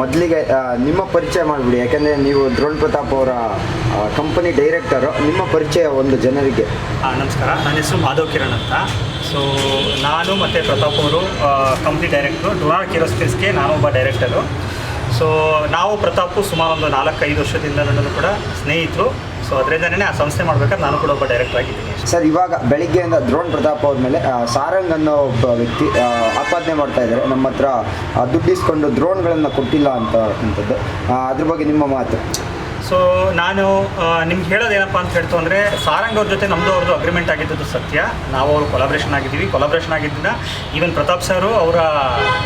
ಮೊದಲಿಗೆ ನಿಮ್ಮ ಪರಿಚಯ ಮಾಡಿಬಿಡಿ. ಯಾಕೆಂದರೆ ನೀವು ದ್ರೋಣ್ ಪ್ರತಾಪ್ ಅವರ ಕಂಪನಿ ಡೈರೆಕ್ಟರು ನಿಮ್ಮ ಪರಿಚಯ ಒಂದು ಜನರಿಗೆ. ನಮಸ್ಕಾರ. ನನ್ನ ಹೆಸರು ಮಾಧವ್ ಕಿರಣ್ ಅಂತ. ಸೊ ನಾನು ಮತ್ತು ಪ್ರತಾಪ್ ಅವರು ಕಂಪ್ನಿ ಡೈರೆಕ್ಟ್ರು ಡೊನಾಲ್ಡ್ ಕಿರೋಸ್ಪೇಸ್ಗೆ ಒಬ್ಬ ಡೈರೆಕ್ಟರು ಸೊ ನಾವು ಪ್ರತಾಪು ಸುಮಾರು ಒಂದು ನಾಲ್ಕೈದು ವರ್ಷದಿಂದಲೂ ಕೂಡ ಸ್ನೇಹಿತರು. ಸೊ ಅದರಿಂದನೇ ಆ ಸಂಸ್ಥೆ ಮಾಡ್ಬೇಕಾದ್ರೆ ನಾನು ಕೂಡ ಒಬ್ಬ ಡೈರೆಕ್ಟರ್ ಆಗಿದ್ದೀನಿ. ಸರ್ ಇವಾಗ ಬೆಳಿಗ್ಗೆಯಿಂದ ದ್ರೋಣ್ ಪ್ರತಾಪ್ ಅವ್ರ ಮೇಲೆ ಸಾರಂಗ್ ಅನ್ನೋ ಒಬ್ಬ ವ್ಯಕ್ತಿ ಆಪಾದನೆ ಮಾಡ್ತಾ ಇದ್ದಾರೆ. ನಮ್ಮ ಹತ್ರ ದುಡ್ಡಿಸ್ಕೊಂಡು ದ್ರೋಣ್ಗಳನ್ನ ಕೊಟ್ಟಿಲ್ಲ ಅಂತ ಅಂತದ್ದು. ಅದ್ರ ಬಗ್ಗೆ ನಿಮ್ಮ ಮಾತು. ಸೊ ನಾನು ನಿಮ್ಗೆ ಹೇಳೋದೇನಪ್ಪ ಅಂತ ಹೇಳ್ತು ಅಂದರೆ ಸಾರಂಗ್ ಅವ್ರ ಜೊತೆ ನಮ್ಮದು ಅವ್ರದ್ದು ಅಗ್ರಿಮೆಂಟ್ ಆಗಿದ್ದದ್ದು ಸತ್ಯ. ನಾವು ಅವರು ಕೊಲಾಬ್ರೇಷನ್ ಆಗಿದ್ದೀವಿ. ಕೊಲಾಬ್ರೇಷನ್ ಆಗಿದ್ದನ್ನ ಈವನ್ ಪ್ರತಾಪ್ ಸರು ಅವರ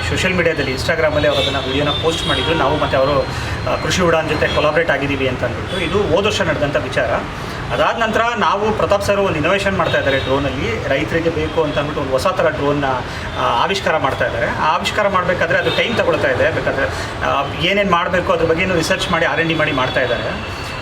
ಸೋಷಿಯಲ್ ಮೀಡಿಯಾದಲ್ಲಿ ಇನ್ಸ್ಟಾಗ್ರಾಮಲ್ಲಿ ಅವರು ಅದನ್ನು ವಿಡಿಯೋನ ಪೋಸ್ಟ್ ಮಾಡಿದ್ರು. ನಾವು ಮತ್ತು ಅವರು ಕೃಷಿ ಉಡಾನ್ ಜೊತೆ ಕೊಲಾಬ್ರೇಟ್ ಆಗಿದ್ದೀವಿ ಅಂತ ಅಂದ್ಬಿಟ್ಟು ಇದು ಹೋದ ವರ್ಷ ನಡೆದಂಥ ವಿಚಾರ. ಅದಾದ ನಂತರ ನಾವು ಪ್ರತಾಪ್ ಸರ್ ಒಂದು ಇನೋವೇಷನ್ ಮಾಡ್ತಾ ಇದ್ದಾರೆ ಡ್ರೋನಲ್ಲಿ ರೈತರಿಗೆ ಬೇಕು ಅಂತ ಅಂದ್ಬಿಟ್ಟು ಒಂದು ಹೊಸ ಥರ ಡ್ರೋನ್ನ ಆವಿಷ್ಕಾರ ಮಾಡ್ತಾ ಇದ್ದಾರೆ. ಆವಿಷ್ಕಾರ ಮಾಡಬೇಕಾದ್ರೆ ಅದು ಟೈಮ್ ತಗೊಳ್ತಾ ಇದೆ. ಬೇಕಾದರೆ ಏನೇನು ಮಾಡಬೇಕು ಅದ್ರ ಬಗ್ಗೆ ರಿಸರ್ಚ್ ಮಾಡಿ ಆರ್ ಮಾಡಿ ಮಾಡ್ತಾ ಇದ್ದಾರೆ.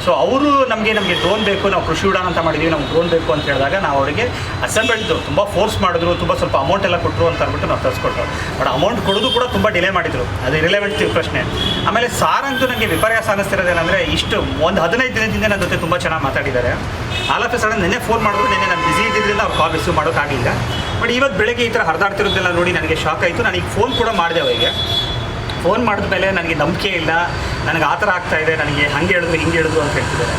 ಸೊ ಅವರು ನಮಗೆ ನಮಗೆ ಡ್ರೋನ್ ಬೇಕು, ನಾವು ಕೃಷಿ ಉಡಾನ್ ಅಂತ ಮಾಡಿದ್ದೀವಿ ನಮ್ಗೆ ಡ್ರೋನ್ ಬೇಕು ಅಂತ ಹೇಳಿದಾಗ ನಾವು ಅವರಿಗೆ ಅಸೆಂಬಲ್ದು ತುಂಬ ಫೋರ್ಸ್ ಮಾಡಿದ್ರು, ತುಂಬ ಸ್ವಲ್ಪ ಅಮೌಂಟ್ ಎಲ್ಲ ಕೊಟ್ಟರು ಅಂತ ಅಂದ್ಬಿಟ್ಟು ನಾವು ತರಿಸ್ಕೊಟ್ರು. ಬಟ್ ಅಮೌಂಟ್ ಕೊಡೋದು ಕೂಡ ತುಂಬ ಡಿಲೇ ಮಾಡಿದರು. ಅದು ರಿಲೆವೆಂಟ್ ಪ್ರಶ್ನೆ. ಆಮೇಲೆ ಸಾರಂತೂ ನನಗೆ ವಿಪರ್ಯಾಸ ಅನ್ನಿಸ್ತಿರೋದೇನೆಂದರೆ ಇಷ್ಟು ಒಂದು ಹದಿನೈದು ದಿನದಿಂದ ನನ್ನ ಜೊತೆ ತುಂಬ ಚೆನ್ನಾಗಿ ಮಾತಾಡಿದ್ದಾರೆ. ಆಲ್ ಆಫ್ ಸಡನ್ ನೆನ್ನೆ ಫೋನ್ ಮಾಡಿದ್ರು, ನೆನ್ನೆ ನಾನು ಬಿಸಿ ಇದ್ದಿದ್ದರಿಂದ ಅವ್ರು ಕಾಲ್ ರಿಸೀವ್ ಮಾಡೋಕ್ಕಾಗಲಿಲ್ಲ. ಬಟ್ ಇವತ್ತು ಬೆಳಗ್ಗೆ ಈ ಥರ ಹರಿದಾಡ್ತಿರೋದೆಲ್ಲ ನೋಡಿ ನನಗೆ ಶಾಕ್ ಆಯಿತು. ನನಗೆ ಫೋನ್ ಕೂಡ ಮಾಡಿದೆ ಅವರಿಗೆ. ಫೋನ್ ಮಾಡಿದ ಮೇಲೆ ನನಗೆ ನಂಬಿಕೆ ಇಲ್ಲ. ನನಗೆ ಆ ಥರ ಆಗ್ತಾ ಇದೆ. ನನಗೆ ಹಂಗೆ ಹೇಳಿದ್ರು ಹಿಂಗೆ ಹೇಳಿದ್ರು ಅಂತ ಹೇಳ್ತಿದ್ದಾರೆ.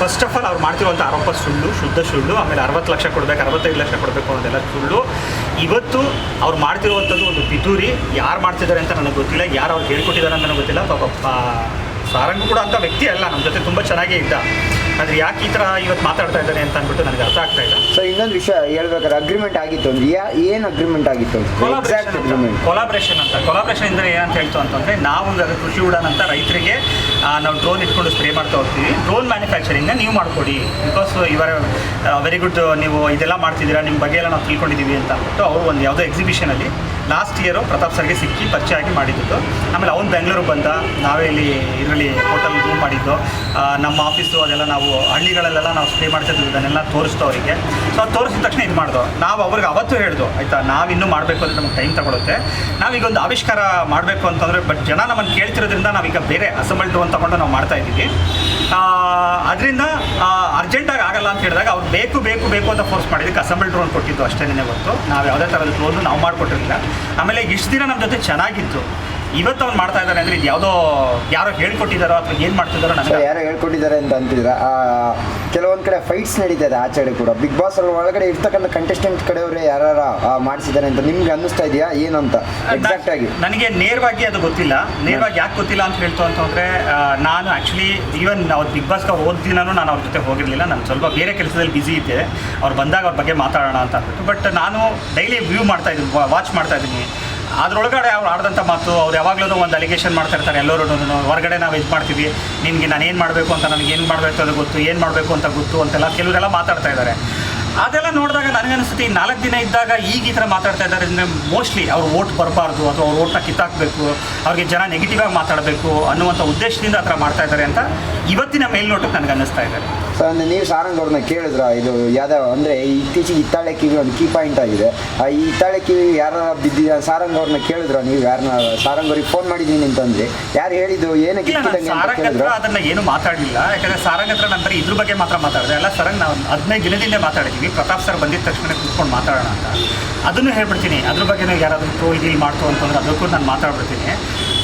ಫಸ್ಟ್ ಆಫ್ ಆಲ್ ಅವ್ರು ಮಾಡ್ತಿರುವಂಥ ಆರೋಪ ಸುಳ್ಳು, ಶುದ್ಧ ಸುಳ್ಳು, ಆಮೇಲೆ ಅರವತ್ತು ಲಕ್ಷ ಕೊಡಬೇಕು, ಅರವತ್ತೈದು ಲಕ್ಷ ಕೊಡಬೇಕು ಅನ್ನೋದೆಲ್ಲ ಸುಳ್ಳು. ಇವತ್ತು ಅವ್ರು ಮಾಡ್ತಿರುವಂಥದ್ದು ಒಂದು ಪಿತೂರಿ. ಯಾರು ಮಾಡ್ತಿದ್ದಾರೆ ಅಂತ ನನಗೆ ಗೊತ್ತಿಲ್ಲ. ಯಾರು ಅವ್ರು ಹೇಳ್ಕೊಟ್ಟಿದ್ದಾರೆ ಅಂತ ನನಗೆ ಗೊತ್ತಿಲ್ಲ. ಪಾಪ ಸಾರಂಗ್ ಕೂಡ ಅಂತ ವ್ಯಕ್ತಿ ಅಲ್ಲ ನಮ್ಮ ಜೊತೆ ತುಂಬ ಚೆನ್ನಾಗೇ ಇದ್ದ. ಆದರೆ ಯಾಕೆ ಈ ಥರ ಇವತ್ತು ಮಾತಾಡ್ತಾ ಇದ್ದಾರೆ ಅಂತ ಅಂದ್ಬಿಟ್ಟು ನನಗೆ ಅರ್ಥ ಆಗ್ತಾ ಇಲ್ಲ. ಸೊ ಇನ್ನೊಂದು ವಿಷಯ ಹೇಳ್ಬೇಕಾದ್ರೆ ಅಗ್ರಿಮೆಂಟ್ ಆಗಿತ್ತು ಅಂದ್ರೆ ಯಾ ಏನು ಅಗ್ರಿಮೆಂಟ್ ಆಗಿತ್ತು? ಎಕ್ಸಾಕ್ಟ್ ಅಗ್ರಿಮೆಂಟ್ ಕೊಲಾಬ್ರೇಷನ್ ಅಂತ. ಕೊಲಾಬ್ರೇಷನ್ ಅಂದರೆ ಏನಂತ ಹೇಳ್ತು ಅಂತಂದರೆ ನಾವು ಕೃಷಿ ಉಡಾನ್ ಅಂತ ರೈತರಿಗೆ ನಾವು ಡ್ರೋನ್ ಇಟ್ಕೊಂಡು ಸ್ಪ್ರೇ ಮಾಡ್ತಾ ಹೋಗ್ತೀವಿ. ಡ್ರೋನ್ ಮ್ಯಾನುಫ್ಯಾಕ್ಚರಿಂಗ್ನ ನೀವು ಮಾಡಿಕೊಡಿ. ಬಿಕಾಸ್ ಇವರ ವೆರಿ ಗುಡ್ ನೀವು ಇದೆಲ್ಲ ಮಾಡ್ತಿದ್ದೀರಾ ನಿಮ್ಮ ಬಗ್ಗೆ ಎಲ್ಲ ನಾವು ತಿಳ್ಕೊಂಡಿದ್ದೀವಿ ಅಂತ ಅಂದ್ಬಿಟ್ಟು ಅವರು ಒಂದು ಯಾವುದೋ ಎಕ್ಸಿಬಿಷನಲ್ಲಿ ಲಾಸ್ಟ್ ಇಯರು ಪ್ರತಾಪ್ ಸರ್ಗೆ ಸಿಕ್ಕಿ ಪರಿಚಯ ಆಗಿ ಮಾಡಿದ್ದು. ಆಮೇಲೆ ಅವ್ನು ಬೆಂಗಳೂರು ಬಂದ. ನಾವೇ ಇಲ್ಲಿ ಇದರಲ್ಲಿ ಹೋಟೆಲ್ ರೂಮ್ ಮಾಡಿದ್ದು. ನಮ್ಮ ಆಫೀಸು ಅದೆಲ್ಲ ನಾವು ಹಳ್ಳಿಗಳಲ್ಲೆಲ್ಲ ನಾವು ಸ್ಟೇ ಮಾಡ್ತಿದ್ವಿ. ಅದನ್ನೆಲ್ಲ ತೋರಿಸ್ತು ಅವರಿಗೆ. ಸೊ ಅದು ತೋರಿಸಿದ ತಕ್ಷಣ ಇದು ಮಾಡ್ದು. ನಾವು ಅವ್ರಿಗೆ ಅವತ್ತು ಹೇಳ್ದು, ಆಯಿತಾ ನಾವಿನ್ನೂ ಮಾಡಬೇಕು ಅಂದರೆ ನಮ್ಗೆ ಟೈಮ್ ತಗೊಳುತ್ತೆ. ನಾವೀಗ ಒಂದು ಆವಿಷ್ಕಾರ ಮಾಡಬೇಕು ಅಂತಂದರೆ ಬಟ್ ಜನ ನಮ್ಮನ್ನು ಕೇಳ್ತಿರೋದ್ರಿಂದ ನಾವೀಗ ಬೇರೆ ಅಸೆಂಬಲ್ ಡ್ರೋನ್ ತಗೊಂಡು ನಾವು ಮಾಡ್ತಾ ಇದ್ದೀವಿ. ಅದರಿಂದ ಅರ್ಜೆಂಟಾಗಿ ಆಗಲ್ಲ ಅಂತ ಹೇಳಿದಾಗ ಅವ್ರು ಬೇಕು ಬೇಕು ಬೇಕು ಅಂತ ಫೋರ್ಸ್ ಮಾಡಿದ್ದಕ್ಕೆ ಅಸೆಂಬಲ್ ಡ್ರೋನ್ ಕೊಟ್ಟಿದ್ದು ಅಷ್ಟೇ ಹೊತ್ತು ನಾವು ಯಾವುದೇ ಥರದ ಡ್ರೋನು ನಾವು ಮಾಡಿಕೊಟ್ಟಿರಲಿಲ್ಲ. ಆಮೇಲೆ ಇಷ್ಟು ದಿನ ನಮ್ಮ ಜೊತೆ ಚೆನ್ನಾಗಿತ್ತು. ಇವತ್ತು ಅವ್ನು ಮಾಡ್ತಾ ಇದ್ದಾರೆ ಅಂದರೆ ಇದು ಯಾವುದೋ ಯಾರೋ ಹೇಳ್ಕೊಟ್ಟಿದ್ದಾರೋ ಅಥವಾ ಏನು ಮಾಡ್ತಿದ್ದಾರೋ ನನಗೆ ಯಾರೋ ಹೇಳ್ಕೊಟ್ಟಿದ್ದಾರೆ ಅಂತ ಅಂತಿದ್ರ ಕೆಲವೊಂದು ಕಡೆ ಫೈಟ್ಸ್ ನಡೀತದೆ ಆಚೆಡೆ ಕೂಡ. ಬಿಗ್ ಬಾಸ್ ಒಳಗಡೆ ಇರ್ತಕ್ಕಂಥ ಕಂಟೆಸ್ಟೆಂಟ್ ಕಡೆಯವರೇ ಯಾರು ಮಾಡಿಸಿದ್ದಾರೆ ಅಂತ ನಿಮ್ಗೆ ಅನ್ನಿಸ್ತಾ ಇದೆಯಾ? ಏನು ಅಂತ? ಎಕ್ಸಾಕ್ಟ್ ಆಗಿ. ನನಗೆ ನೇರವಾಗಿ ಅದು ಗೊತ್ತಿಲ್ಲ. ನೇರವಾಗಿ ಯಾಕೆ ಗೊತ್ತಿಲ್ಲ ಅಂತ ಹೇಳ್ತು ಅಂತಂದರೆ ನಾನು ಆ್ಯಕ್ಚುಲಿ ಈವನ್ ಅವ್ರು ಬಿಗ್ ಬಾಸ್ಗೆ ಹೋದ ದಿನಾನು ನಾನು ಅವ್ರ ಜೊತೆ ಹೋಗಿರಲಿಲ್ಲ. ನಾನು ಸ್ವಲ್ಪ ಬೇರೆ ಕೆಲಸದಲ್ಲಿ ಬ್ಯುಸಿ ಇದ್ದೆ. ಅವ್ರು ಬಂದಾಗ ಅವ್ರ ಬಗ್ಗೆ ಮಾತಾಡೋಣ ಅಂತ ಅಂದ್ಬಿಟ್ಟು. ಬಟ್ ನಾನು ಡೈಲಿ ವ್ಯೂ ಮಾಡ್ತಾ ಇದ್ದೀನಿ ವಾಚ್ ಮಾಡ್ತಾ ಇದ್ದೀನಿ. ಅದ್ರೊಳಗಡೆ ಅವ್ರು ಆಡಿದಂಥ ಮಾತು, ಅವ್ರು ಯಾವಾಗಲೂ ಒಂದು ಅಲಿಗೇಷನ್ ಮಾಡ್ತಾ ಇರ್ತಾರೆ, ಎಲ್ಲರೂ ಹೊರಗಡೆ ನಾವು ಇದು ಮಾಡ್ತೀವಿ ನಿಮಗೆ ನಾನು ಏನು ಮಾಡಬೇಕು ಅಂತ, ನನಗೆ ಏನು ಮಾಡಬೇಕು ಅದು ಗೊತ್ತು, ಏನು ಮಾಡಬೇಕು ಅಂತ ಗೊತ್ತು ಅಂತೆಲ್ಲ ಕೆಲವರೆಲ್ಲ ಮಾತಾಡ್ತಾ ಇದ್ದಾರೆ. ಅದೆಲ್ಲ ನೋಡಿದಾಗ ನನಗನ್ಸುತ್ತೆ ಈ ನಾಲ್ಕು ದಿನ ಇದ್ದಾಗ ಈಗ ಈ ಥರ ಮಾತಾಡ್ತಾ ಇದ್ದಾರೆ ಅಂದರೆ ಮೋಸ್ಟ್ಲಿ ಅವ್ರು ಓಟ್ ಬರಬಾರ್ದು ಅಥವಾ ಅವ್ರ ಓಟ್ನ ಕಿತ್ತಾಕಬೇಕು ಅವ್ರಿಗೆ ಜನ ನೆಗೆಟಿವ್ ಆಗಿ ಮಾತಾಡಬೇಕು ಅನ್ನುವಂಥ ಉದ್ದೇಶದಿಂದ ಆ ಥರ ಮಾಡ್ತಾ ಇದ್ದಾರೆ ಅಂತ ಇವತ್ತಿನ ಮೇಲ್ನೋಟಕ್ಕೆ ನನಗೆ ಅನ್ನಿಸ್ತಾ ಇದ್ದಾರೆ ಸೊ ಅಂದರೆ ನೀವು ಸಾರಂಗ್ ಅವ್ರನ್ನ ಕೇಳಿದ್ರ ಇದು ಯಾವ್ದಾವ ಅಂದರೆ ಇತ್ತೀಚೆಗೆ ಹಿತ್ತಾಳೆ ಕಿವಿ ಒಂದು ಕೀ ಪಾಯಿಂಟ್ ಆಗಿದೆ. ಆ ಈ ಹಿತ್ತಾಳೆ ಕಿವಿ ಯಾರ ಬಿದ್ದಿದ ಸಾರಂಗ್ ಅವ್ರನ್ನ ಕೇಳಿದ್ರ ನೀವು ಯಾರನ್ನ ಸಾರಂಗ್ ಅವ್ರಿಗೆ ಫೋನ್ ಮಾಡಿದ್ದೀನಿ ಅಂತಂದ್ರೆ? ಯಾರು ಹೇಳಿದ್ದು ಏನಕ್ಕೆ ಸಾರಂಗ್ ಹತ್ರ ಅದನ್ನ ಏನು ಮಾತಾಡಲಿಲ್ಲ ಯಾಕಂದ್ರೆ ಸಾರಂಗ್ ಹತ್ರ ನಂತರ ಇದ್ರ ಬಗ್ಗೆ ಮಾತ್ರ ಮಾತಾಡಿದೆ. ಅಲ್ಲ ಸರಂಗ್ ನಾವು ಹದಿನೈದು ದಿನದಿಂದ ಮಾತಾಡಿದ್ವಿ. ಪ್ರತಾಪ್ ಸರ್ ಬಂದಿದ್ದ ತಕ್ಷಣ ಕೂತ್ಕೊಂಡು ಮಾತಾಡೋಣ ಅಂತ. ಅದನ್ನು ಹೇಳ್ಬಿಡ್ತೀನಿ. ಅದ್ರ ಬಗ್ಗೆ ಯಾರಾದರೂ ಟೋ ಇಲ್ಲಿ ಮಾಡ್ತು ಅಂತಂದ್ರೆ ಅದಕ್ಕೂ ನಾನು ಮಾತಾಡ್ಬಿಡ್ತೀನಿ.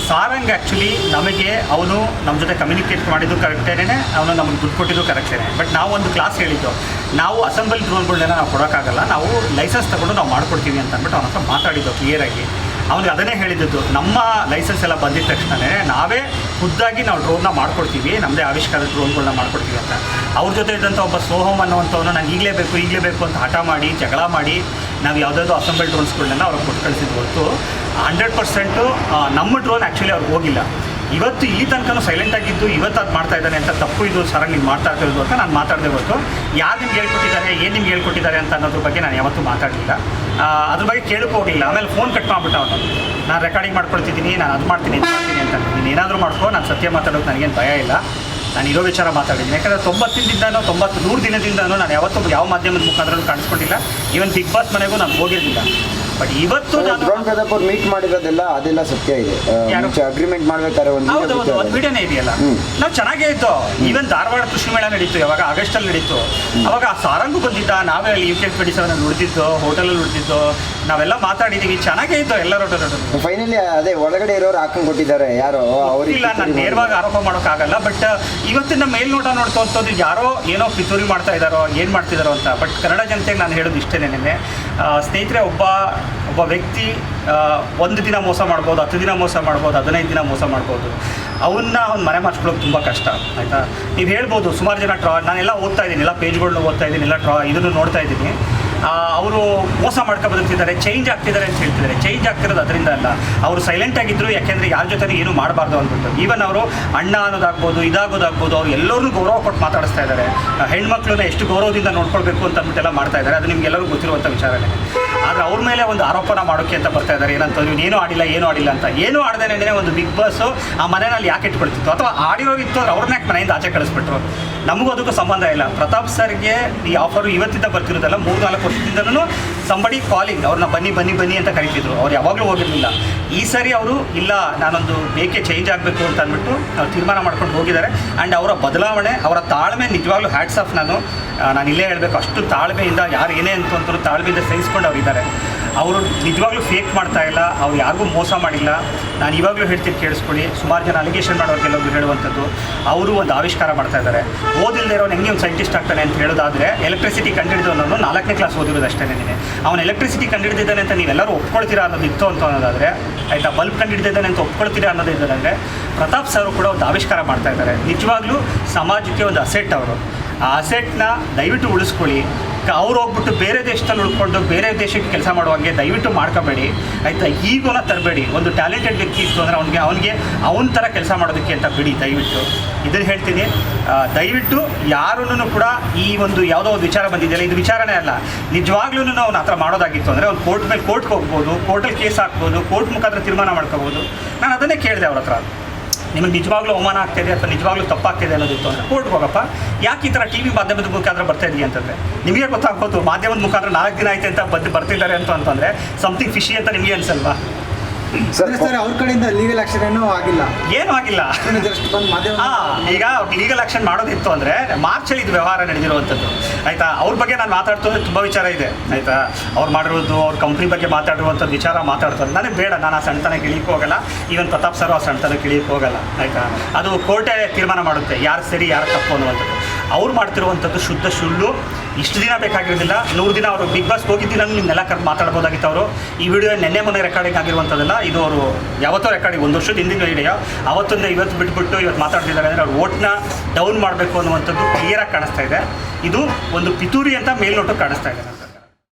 ಸಾರಂಗ್ ಆ್ಯಕ್ಚುಲಿ ನಮಗೆ ಅವನು ನಮ್ಮ ಜೊತೆ ಕಮ್ಯುನಿಕೇಟ್ ಮಾಡಿದ್ದು ಕರೆಕ್ಟೇನೆ ಅವನು ನಮಗೆ ದುಡ್ಡು ಕೊಟ್ಟಿದ್ದು ಕರೆಕ್ಟೇನೆ ಬಟ್ ನಾವು ಒಂದು ಕ್ಲಾಸ್ ಹೇಳಿದ್ದು, ನಾವು ಅಸೆಂಬಲ್ ಡ್ರೋನ್ಗಳನ್ನೆಲ್ಲ ನಾವು ಕೊಡೋಕ್ಕಾಗಲ್ಲ, ನಾವು ಲೈಸೆನ್ಸ್ ತಗೊಂಡು ನಾವು ಮಾಡ್ಕೊಡ್ತೀವಿ ಅಂತ ಅಂದ್ಬಿಟ್ಟು ಅವನ ಹತ್ರ ಮಾತಾಡಿದ್ದು ಕ್ಲಿಯರಾಗಿ ಅವ್ನಿಗೆ ಅದನ್ನೇ ಹೇಳಿದ್ದು ನಮ್ಮ ಲೈಸೆನ್ಸ್ ಎಲ್ಲ ಬಂದಿದ ತಕ್ಷಣವೇ ನಾವೇ ಖುದ್ದಾಗಿ ನಾವು ಡ್ರೋನ್ನ ಮಾಡ್ಕೊಡ್ತೀವಿ ನಮ್ಮದೇ ಆವಿಷ್ಕಾರದ ಡ್ರೋನ್ಗಳನ್ನ ಮಾಡ್ಕೊಡ್ತೀವಿ ಅಂತ. ಅವ್ರ ಜೊತೆ ಇದ್ದಂಥ ಒಬ್ಬ ಸೋಹಮ್ ಅನ್ನುವಂಥವನು ನಾನು ಈಗಲೇ ಬೇಕು ಈಗಲೇ ಬೇಕು ಅಂತ ಹಠ ಮಾಡಿ, ಜಗಳ ಮಾಡಿ ನಾವು ಯಾವುದಾದ್ರು ಅಸೆಂಬಲ್ ಡ್ರೋನ್ಸ್ಗಳನ್ನೆಲ್ಲ ಅವ್ರಿಗೆ ಕೊಟ್ಟು ಕಳಿಸಿದ್ದು ಹೊರತು ಹಂಡ್ರೆಡ್ ಪರ್ಸೆಂಟು ನಮ್ಮ ಡ್ರೋನ್ ಆ್ಯಕ್ಚುಲಿ ಅವ್ರಿಗೆ ಹೋಗಿಲ್ಲ. ಇವತ್ತು ಈ ತನಕನೂ ಸೈಲೆಂಟ್ ಆಗಿದ್ದು ಇವತ್ತು ಅದು ಮಾಡ್ತಾ ಇದ್ದಾನೆ ಅಂತ ತಪ್ಪು ಇದು ಸರ್ ನೀವು ಮಾಡ್ತಾ ಅಂತ ನಾನು ಮಾತಾಡದೆ ಹೊರತು. ಯಾರು ನಿಮ್ಗೆ ಹೇಳ್ಕೊಟ್ಟಿದ್ದಾರೆ, ಏನು ನಿಮ್ಗೆ ಹೇಳ್ಕೊಟ್ಟಿದ್ದಾರೆ ಅಂತ ಅನ್ನೋದ್ರ ಬಗ್ಗೆ ನಾನು ಯಾವತ್ತೂ ಮಾತಾಡಲಿಲ್ಲ. ಅದ್ರ ಬಗ್ಗೆ ಕೇಳಕ್ಕೆ ಹೋಗಲಿಲ್ಲ. ಆಮೇಲೆ ಫೋನ್ ಕಟ್ ಮಾಡ್ಬಿಟ್ಟ ಅವನು. ನಾನು ರೆಕಾರ್ಡಿಂಗ್ ಮಾಡ್ಕೊಳ್ತಿದ್ದೀನಿ, ನಾನು ಅದು ಮಾಡ್ತೀನಿ, ಇದು ಮಾಡ್ತೀನಿ ಅಂತ. ನೀನು ಏನಾದರೂ ಮಾಡ್ಕೋ, ನಾನು ಸತ್ಯ ಮಾತಾಡೋಕೆ ನನಗೇನು ಭಯ ಇಲ್ಲ. ನಾನು ಇರೋ ವಿಚಾರ ಮಾತಾಡಿದ್ದೀನಿ. ಯಾಕಂದರೆ ತೊಂಬತ್ತಿನಿಂದನೋ ತೊಂಬತ್ತು, ನೂರು ದಿನದಿಂದನೂ ನಾನು ಯಾವತ್ತೂ ಯಾವ ಮಾಧ್ಯಮದ ಮುಖಾಂತರ ಕಾಣಿಸ್ಕೊಂಡಿಲ್ಲ. ಈವನ್ ಬಿಗ್ ಬಾಸ್ ಮನೆಗೂ ನಾನು ಹೋಗಿರಲಿಲ್ಲ. ಬಟ್ ಇವತ್ತು ನಾನು ಡ್ರೋನ್ ಅವ್ರು ಮೀಟ್ ಮಾಡಿರೋದೆಲ್ಲ ಅದೆಲ್ಲ ಸತ್ಯ ಇದೆ. ಯಾರು? ಮುಂಚೆ ಅಗ್ರಿಮೆಂಟ್ ಮಾಡ್ಬೇಕಾದ್ರೆ ಒಂದು ಹೌದು ಒಂದು ಒಂದು ವಿಡಿಯೋನೇ ಇದೆಯಲ್ಲ. ನಾವು ಚೆನ್ನಾಗೇ ಇತ್ತು. ಈವನ್ ಧಾರವಾಡ ಕೃಷಿ ಮೇಳ ನಡೀತು ಯಾವಾಗ ಆಗಸ್ಟ್ ಅಲ್ಲಿ ನಡೀತು. ಅವಾಗ ಆ ಸಾರಂಗು ಬಂದಿದ್ದ ನಾವೇ ಅಲ್ಲಿ ಯುಕೆ ಟ್ವೆಂಟಿ ಸೆವೆನ್ ಉಳಿದಿದ್ದು ಹೋಟೆಲಲ್ಲಿ ಉಳಿದಿದ್ದು ನಾವೆಲ್ಲ ಮಾತಾಡಿದೀವಿ. ಚೆನ್ನಾಗೇ ಇತ್ತು ಎಲ್ಲರೂ ಫೈನಲಿ ಅದೇ ಒಳಗಡೆ ಇರೋರು ಹಾಕೊಂಡ್ ಕೊಟ್ಟಿದ್ದಾರೆ. ಯಾರೋ ಅವರಿಲ್ಲ ಇಲ್ಲ ನಾನು ನೇರವಾಗಿ ಆರೋಪ ಮಾಡೋಕ್ಕಾಗಲ್ಲ ಬಟ್ ಇವತ್ತಿನ ಮೇಲ್ನೋಟ ನೋಡ್ತಾ ಹೋಗ್ತದ್ದು ಯಾರೋ ಏನೋ ಪಿತೂರಿ ಮಾಡ್ತಾ ಇದ್ದಾರೋ ಏನು ಮಾಡ್ತಿದ್ದಾರೋ ಅಂತ. ಬಟ್ ಕನ್ನಡ ಜನತೆಗೆ ನಾನು ಹೇಳೋದು ಇಷ್ಟೇ ನಿನ್ನೆ. ಸ್ನೇಹಿತರೆ ಒಬ್ಬ ಒಬ್ಬ ವ್ಯಕ್ತಿ ಒಂದು ದಿನ ಮೋಸ ಮಾಡ್ಬೋದು, ಹತ್ತು ದಿನ ಮೋಸ ಮಾಡ್ಬೋದು, ಹದಿನೈದು ದಿನ ಮೋಸ ಮಾಡ್ಬೋದು, ಅವನ್ನ ಅವ್ನು ಮನೆ ಮಾಡ್ಕೊಳ್ಳೋಕೆ ತುಂಬ ಕಷ್ಟ, ಆಯಿತಾ? ನೀವು ಹೇಳ್ಬೋದು ಸುಮಾರು ಜನ ಟ್ರಾ ನಾನೆಲ್ಲ ಓದ್ತಾ ಇದ್ದೀನಿ, ಎಲ್ಲ ಪೇಜ್ಗಳನ್ನ ಓದ್ತಾ ಇದ್ದೀನಿ, ಎಲ್ಲ ಟ್ರಾ ಇದನ್ನು ನೋಡ್ತಾ ಇದ್ದೀನಿ. ಅವರು ಮೋಸ ಮಾಡ್ಕೊ ಬದುಕ್ತಿದ್ದಾರೆ ಚೇಂಜ್ ಆಗ್ತಿದ್ದಾರೆ ಅಂತ ಹೇಳ್ತಿದ್ದಾರೆ. ಚೇಂಜ್ ಆಗ್ತಿರೋದು ಅದರಿಂದ ಅಲ್ಲ. ಅವರು ಸೈಲೆಂಟ್ ಆಗಿದ್ರು, ಯಾಕೆಂದರೆ ಯಾರ ಜೊತೆ ಏನು ಮಾಡಬಾರ್ದು ಅಂದ್ಬಿಟ್ಟು. ಈವನ್ ಅವರು ಅಣ್ಣ ಅನ್ನೋದಾಗ್ಬೋದು, ಇದಾಗೋದಾಗ್ಬೋದು, ಅವ್ರು ಎಲ್ಲರೂ ಗೌರವ ಕೊಟ್ಟು ಮಾತಾಡಿಸ್ತಾ ಇದ್ದಾರೆ. ಹೆಣ್ಮಕ್ಳನ್ನ ಎಷ್ಟು ಗೌರವದಿಂದ ನೋಡ್ಕೊಳ್ಬೇಕು ಅಂತ ಅಂದ್ಬಿಟ್ಟೆಲ್ಲ ಮಾಡ್ತಾ ಇದ್ದಾರೆ. ಅದು ನಿಮ್ಗೆಲ್ಲರಿಗೂ ಗೊತ್ತಿರುವಂಥ ವಿಚಾರನೇ ಆದರೆ ಅವ್ರ ಮೇಲೆ ಒಂದು ಆರೋಪನ ಮಾಡೋಕ್ಕೆ ಅಂತ ಬರ್ತಾ ಇದ್ದಾರೆ. ಏನಂತ ನೀವು ಏನೂ ಆಡಿಲ್ಲ ಏನೂ ಆಡಿಲ್ಲ ಅಂತ. ಏನೂ ಆಡ್ದೇನೆ ಒಂದು ಬಿಗ್ ಬಾಸ್ ಆ ಮನೆಯಲ್ಲಿ ಯಾಕೆ ಇಟ್ಕೊಳ್ತಿತ್ತು? ಅಥವಾ ಆಡಿರೋಗಿತ್ತು ಅಂದ್ರೆ ಅವ್ರನ್ನ ಯಾಕೆ ಮನೆಯಿಂದ ಆಚೆ ಕಳಿಸ್ಬಿಟ್ರು. ನಮಗೂ ಅದಕ್ಕೂ ಸಂಬಂಧ ಇಲ್ಲ. ಪ್ರತಾಪ್ ಸರ್ಗೆ ಈ ಆಫರ್ ಇವತ್ತಿಂದ ಬರ್ತಿರೋದಲ್ಲ ಮೂರು ನಾಲ್ಕು ವರ್ಷದಿಂದನೂ ಸಂಬಡಿ ಕಾಲಿಂಗ್ ಅವ್ರನ್ನ ಬನ್ನಿ ಬನ್ನಿ ಬನ್ನಿ ಅಂತ ಕರಿತಿದ್ರು. ಅವ್ರು ಯಾವಾಗಲೂ ಹೋಗಿರಲಿಲ್ಲ. ಈ ಸರಿ ಅವರು, ಇಲ್ಲ, ನಾನೊಂದು ಬೇಕೆ ಚೇಂಜ್ ಆಗಬೇಕು ಅಂತ ಅಂದ್ಬಿಟ್ಟು ಅವ್ರು ತೀರ್ಮಾನ ಮಾಡ್ಕೊಂಡು ಹೋಗಿದ್ದಾರೆ. ಆ್ಯಂಡ್ ಅವರ ಬದಲಾವಣೆ, ಅವರ ತಾಳ್ಮೆ, ನಿಜವಾಗ್ಲೂ ಹ್ಯಾಟ್ಸ್ ಆಫ್ ನಾನು. ನಾನು ಇಲ್ಲೇ ಹೇಳಬೇಕು, ಅಷ್ಟು ತಾಳ್ಮೆಯಿಂದ ಯಾರು ಏನೇ ಅಂತ ಅಂತರೂ ತಾಳ್ಮೆಯಿಂದ ಸಹಿಸ್ಕೊಂಡು ಅವರಿದ್ದಾರೆ ಅವರು ನಿಜವಾಗ್ಲೂ ಫೇಕ್ ಮಾಡ್ತಾ ಇಲ್ಲ, ಅವ್ರು ಯಾರಿಗೂ ಮೋಸ ಮಾಡಿಲ್ಲ. ನಾನು ಇವಾಗಲೂ ಹೇಳ್ತೀನಿ ಕೇಳಿಸ್ಕೊಳ್ಳಿ. ಸುಮಾರು ಜನ ಅಲಿಗೇಷನ್ ಮಾಡೋರಿಗೆಲ್ಲರೂ ಹೇಳುವಂಥದ್ದು. ಅವರು ಒಂದು ಆವಿಷ್ಕಾರ ಮಾಡ್ತಾ ಇದ್ದಾರೆ. ಓದಿಲ್ಲದೆ ಇರೋನು ಹೆಂಗೆ ಒಂದು ಸೈಂಟಿಸ್ಟ್ ಆಗ್ತಾನೆ ಅಂತ ಹೇಳೋದಾದರೆ ಎಲೆಕ್ಟ್ರಿಸಿಟಿ ಕಂಡುಹಿಡಿದವನು ನಾಲ್ಕನೇ ಕ್ಲಾಸ್ ಓದಿರೋದು ಅಷ್ಟೇ ನೀನೆ. ಅವನು ಎಲೆಕ್ಟ್ರಿಸಿಟಿ ಕಂಡುಹಿಡಿದಿದ್ದಾನೆ ಅಂತ ನೀವೆಲ್ಲರೂ ಒಪ್ಕೊಳ್ತೀರಾ ಅನ್ನೋದು ಇತ್ತು ಅಂತ ಅನ್ನೋದಾದರೆ, ಆಯಿತಾ? ಬಲ್ಬ್ ಕಂಡುಹಿಡಿದಿದ್ದಾನೆ ಅಂತ ಒಪ್ಕೊಳ್ತೀರಾ ಅನ್ನೋದು ಇದ್ದಾರೆ ಪ್ರತಾಪ್ ಸರ್ ಕೂಡ ಒಂದು ಆವಿಷ್ಕಾರ ಮಾಡ್ತಾ ಇದ್ದಾರೆ. ನಿಜವಾಗ್ಲೂ ಸಮಾಜಕ್ಕೆ ಒಂದು ಅಸೆಟ್ ಅವರು. ಆ ಅಸೆಟ್ನ ದಯವಿಟ್ಟು ಉಳಿಸ್ಕೊಳ್ಳಿ. ಅವ್ರು ಹೋಗ್ಬಿಟ್ಟು ಬೇರೆ ದೇಶದಲ್ಲಿ ಉಳ್ಕೊಂಡು ಬೇರೆ ದೇಶಕ್ಕೆ ಕೆಲಸ ಮಾಡುವಾಗೆ ದಯವಿಟ್ಟು ಮಾಡ್ಕೋಬೇಡಿ. ಆಯಿತಾ? ಈಗೋನ ತರಬೇಡಿ. ಒಂದು ಟ್ಯಾಲೆಂಟೆಡ್ ವ್ಯಕ್ತಿ ಇತ್ತು ಅಂದರೆ ಅವ್ನಿಗೆ, ಅವನಿಗೆ ಅವನ ಥರ ಕೆಲಸ ಮಾಡೋದಕ್ಕೆ ಅಂತ ಬಿಡಿ, ದಯವಿಟ್ಟು. ಇದನ್ನು ಹೇಳ್ತೀನಿ. ದಯವಿಟ್ಟು ಯಾರೂ ಕೂಡ ಈ ಒಂದು ಯಾವುದೋ ಒಂದು ವಿಚಾರ ಬಂದಿದೆಯಲ್ಲ, ಇದು ವಿಚಾರಣೆ ಅಲ್ಲ. ನಿಜವಾಗ್ಲೂ ಅವ್ನು ಹತ್ರ ಮಾಡೋದಾಗಿತ್ತು ಅಂದರೆ ಅವ್ನು ಕೋರ್ಟ್ ಮೇಲೆ ಕೋರ್ಟ್ಗೆ ಹೋಗ್ಬೋದು, ಕೋರ್ಟಲ್ಲಿ ಕೇಸ್ ಹಾಕ್ಬೋದು, ಕೋರ್ಟ್ ಮುಖಾಂತರ ತೀರ್ಮಾನ ಮಾಡ್ಕೋಬೋದು. ನಾನು ಅದನ್ನೇ ಕೇಳಿದೆ ಅವ್ರ ಹತ್ರ. ನಿಮಗೆ ನಿಜವಾಗ್ಲೂ ಅವಮಾನ ಆಗ್ತಿದೆ ಅಥವಾ ನಿಜವಾಗ್ಲೂ ತಪ್ಪಾಗ್ತಿದೆ ಅನ್ನೋದಿತ್ತು ಅಂದರೆ ಕೋರ್ಟ್ಗೆ ಹೋಗಪ್ಪ. ಯಾಕೆ ಈ ಥರ ಟಿ ವಿ ಮಾಧ್ಯಮದ ಮುಖಾಂತರ ಬರ್ತಾ ಇದೆಯಾ ಅಂತಂದರೆ? ನಿಮಗೆ ಗೊತ್ತಾಗ್ಬೋದು, ಮಾಧ್ಯಮದ ಮುಖಾಂತರ ನಾಲ್ಕು ದಿನ ಆಯ್ತು ಅಂತ ಬಂದು ಬರ್ತಿದ್ದಾರೆ ಅಂತ ಅಂತಂದರೆ ಸಮಥಿಂಗ್ ಫಿಶಿ ಅಂತ ನಿಮಗೆ ಅನ್ಸಲ್ವಾ? ಸರ್ ಸರ್ ಅವ್ರ ಕಡೆಯಿಂದ ಲೀಗಲ್ ಆಕ್ಷನ್ ಏನೂ ಆಗಿಲ್ಲ. ಏನೂ ಆಗಿಲ್ಲ. ಜಸ್ಟ್ ಬಂದು ಮಾಧ್ಯಮ ಈಗ ಲೀಗಲ್ ಆಕ್ಷನ್ ಮಾಡೋದಿತ್ತು ಅಂದರೆ ಮಾರ್ಚಲ್ಲಿ ಇದು ವ್ಯವಹಾರ ನಡೆದಿರುವಂಥದ್ದು. ಆಯಿತಾ? ಅವ್ರ ಬಗ್ಗೆ ನಾನು ಮಾತಾಡ್ತೋದ್ರೆ ತುಂಬ ವಿಚಾರ ಇದೆ. ಆಯಿತಾ? ಅವ್ರು ಮಾಡಿರೋದು ಅವ್ರ ಕಂಪ್ನಿ ಬಗ್ಗೆ ಮಾತಾಡಿರುವಂಥದ್ದು ವಿಚಾರ ಮಾತಾಡ್ತಾರೆ. ನನಗೆ ಬೇಡ ನಾನು ಆ ಸಣ್ಣತನ ಇಳಿಯಕ್ಕೆ ಹೋಗಲ್ಲ. ಈವನ್ ಪ್ರತಾಪ್ ಸರ್ ಆ ಸಣ್ಣತನ ಇಳಿಯಕ್ಕೆ ಹೋಗಲ್ಲ. ಆಯಿತಾ? ಅದು ಕೋರ್ಟೇ ತೀರ್ಮಾನ ಮಾಡುತ್ತೆ ಯಾರು ಸರಿ ಯಾರು ತಪ್ಪು ಅನ್ನುವಂಥದ್ದು. ಅವ್ರು ಮಾಡ್ತಿರುವಂಥದ್ದು ಶುದ್ಧ ಸುಳ್ಳು. ಇಷ್ಟು ದಿನ ಬೇಕಾಗಿರೋದಿಲ್ಲ. ನೂರು ದಿನ ಅವರು ಬಿಗ್ ಬಾಸ್ ಹೋಗಿದ್ದಿನ ನಿಮ್ಮೆಲ್ಲ ಕರೆದು ಮಾತಾಡ್ಬೋದಾಗಿತ್ತು ಅವರು. ಈ ವಿಡಿಯೋ ನೆನ್ನೆ ಮೊನ್ನೆ ರೆಕಾರ್ಡಿಂಗ್ ಆಗಿರುವಂಥದ್ದಲ್ಲ, ಇದು ಅವರು ಯಾವತ್ತೋ ರೆಕಾರ್ಡಿಂಗ್ ಒಂದು ವರ್ಷದ ಹಿಂದಿನ ವಿಡಿಯೋ ಅವತ್ತೊಂದು ಇವತ್ತು ಬಿಟ್ಬಿಟ್ಟು ಇವತ್ತು ಮಾತಾಡ್ತಿದ್ದಾರೆ ಅಂದರೆ ಅವ್ರು ಓಟ್ನ ಡೌನ್ ಮಾಡಬೇಕು ಅನ್ನುವಂಥದ್ದು ಕ್ಲಿಯರಾಗಿ ಕಾಣಿಸ್ತಾ ಇದೆ. ಇದು ಒಂದು ಪಿತೂರಿ ಅಂತ ಮೇಲ್ನೋಟು ಕಾಣಿಸ್ತಾ ಇದೆ.